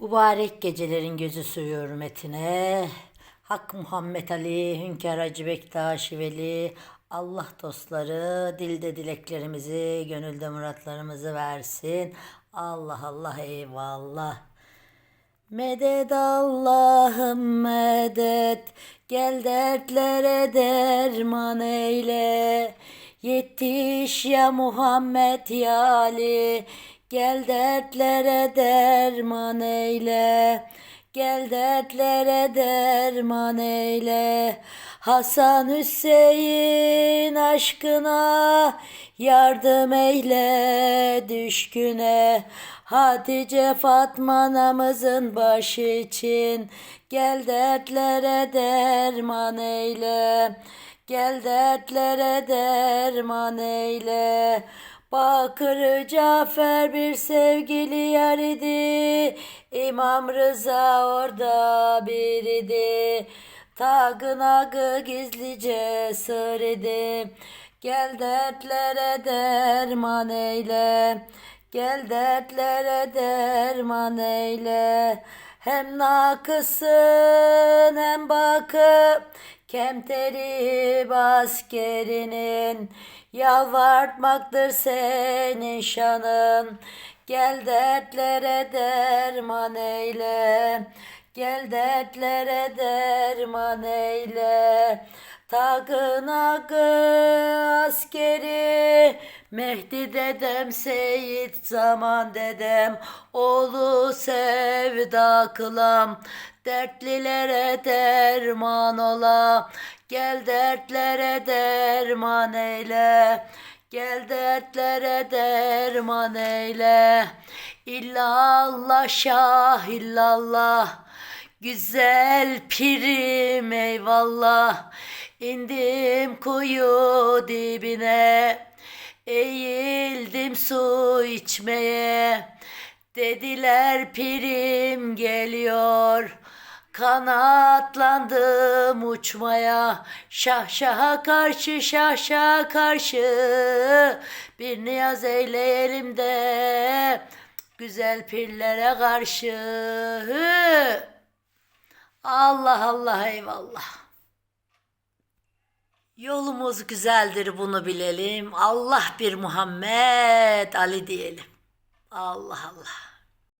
Mübarek gecelerin gözü suyu hürmetine. Hak Muhammed Ali, Hünkar Hacı Bektaş Veli, Allah dostları dilde dileklerimizi, gönülde muratlarımızı versin. Allah Allah eyvallah. Medet Allah'ım medet, gel dertlere derman eyle. Yetiş ya Muhammed ya Ali, gel dertlere derman eyle. Gel dertlere derman eyle. Hasan Hüseyin aşkına yardım eyle düşküne. Hatice Fatma anamızın başı için gel dertlere derman eyle. Gel dertlere derman eyle. Bakır Cafer bir sevgili yar idi. İmam Rıza orada bir idi. Tagın agı gizlice sır idi. Gel dertlere derman eyle. Gel dertlere derman eyle. Hem nakısın hem bakıp kemteri askerinin yalvartmaktır senin şanın. Gel dertlere derman eyle. Gel dertlere derman eyle. Tagın akı askeri Mehdi dedem Seyit zaman dedem Oğlu sevda kılam Dertlilere derman ola. Gel dertlere derman eyle. Gel dertlere derman eyle. İllallah şah illallah. Güzel pirim eyvallah. İndim kuyu dibine. Eğildim su içmeye. Dediler pirim geliyor Kanatlandım uçmaya Şah şaha karşı şah şaha karşı Bir niyaz eyleyelim de Güzel pirlere karşı Allah Allah eyvallah. Yolumuz güzeldir bunu bilelim. Allah bir Muhammed Ali diyelim. Allah Allah.